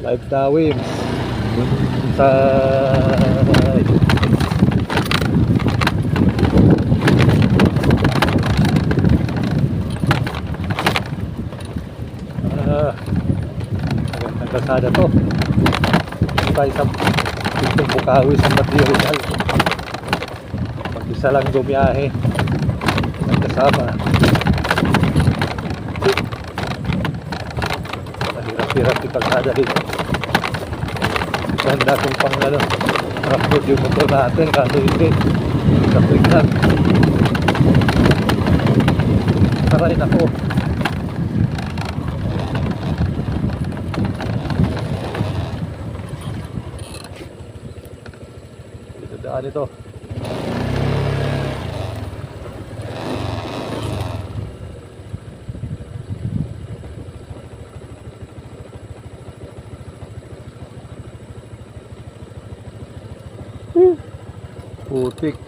Live tawim. Sa Ah, magandang kalsada to. Sa Pintong Bukawi sa Material. Mag-isa lang bumiyahe. Nagkasama. Mahirap-hirap yung kalsada dito. Ganda kung pang ano, rough yung motor natin, kaso hindi. Kapag lang. Taray na ko. Dito daan ito. Putik.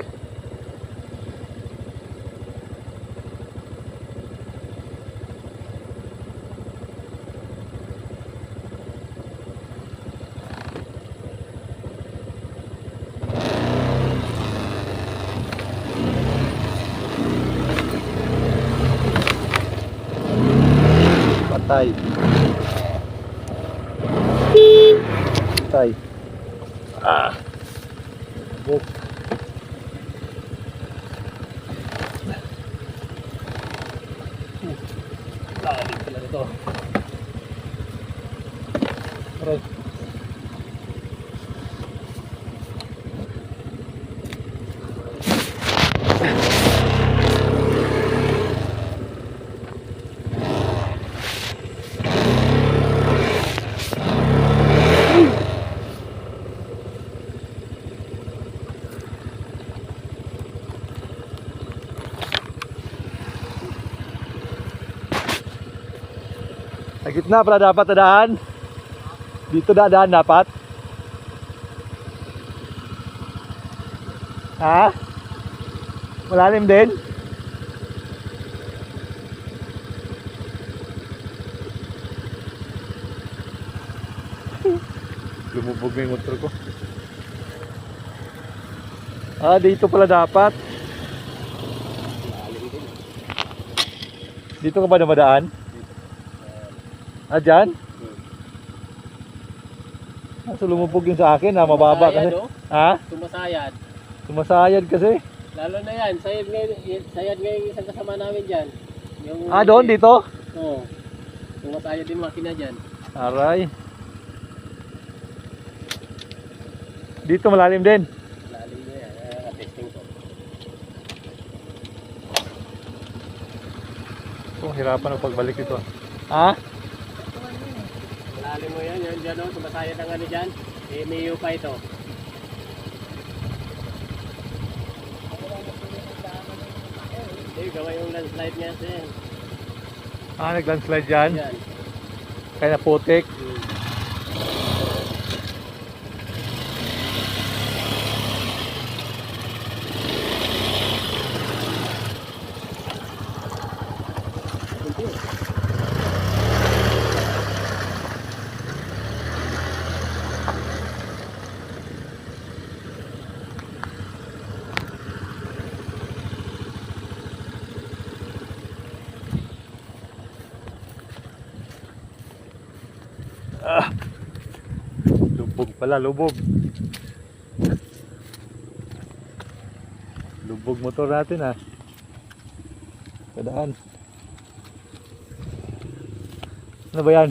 Patay. Patay. Ah. Buk. Lalim pala nito. Aray. Sa gitna pala dapat dadaan. Dito dadaan dapat. Ha? Malalim din? Lumubog na yung motor ko. Ah, dito pala dapat. Dito ka ba namadaan? Ah, dyan? Ah, so lumubog yun sa akin, ah, mababa kasi. Sumasayad, oh. Ha? Sumasayad. Sumasayad kasi. Lalo na yan. Sayad ngayon, sayad ngayon isang kasama namin dyan. Yung, Ah, doon, dito? Oo. Sumasayad din makina dyan. Aray. Dito malalim din. Lalim na yan. Ah, testing ko. Oh, hirapan ang pagbalik ito. Ha? Lalim mo yan. Yan dyan o. Sumasayad ang ano dyan. Eh, Mayo pa ito. Eh, gawa yung landslide niya siya. Ah, nag-landslide dyan. Yan. Kaya na putik. Hmm. Ah. Lubog pala, lubog. Lubog motor natin ah. Kadaan. Ano ba yan?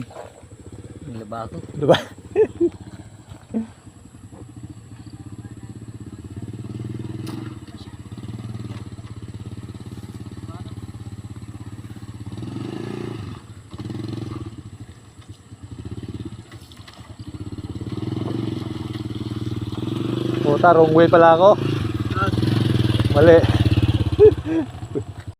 Nilaba ako. Ano ba? Puta, wrong way pala ako. Mali.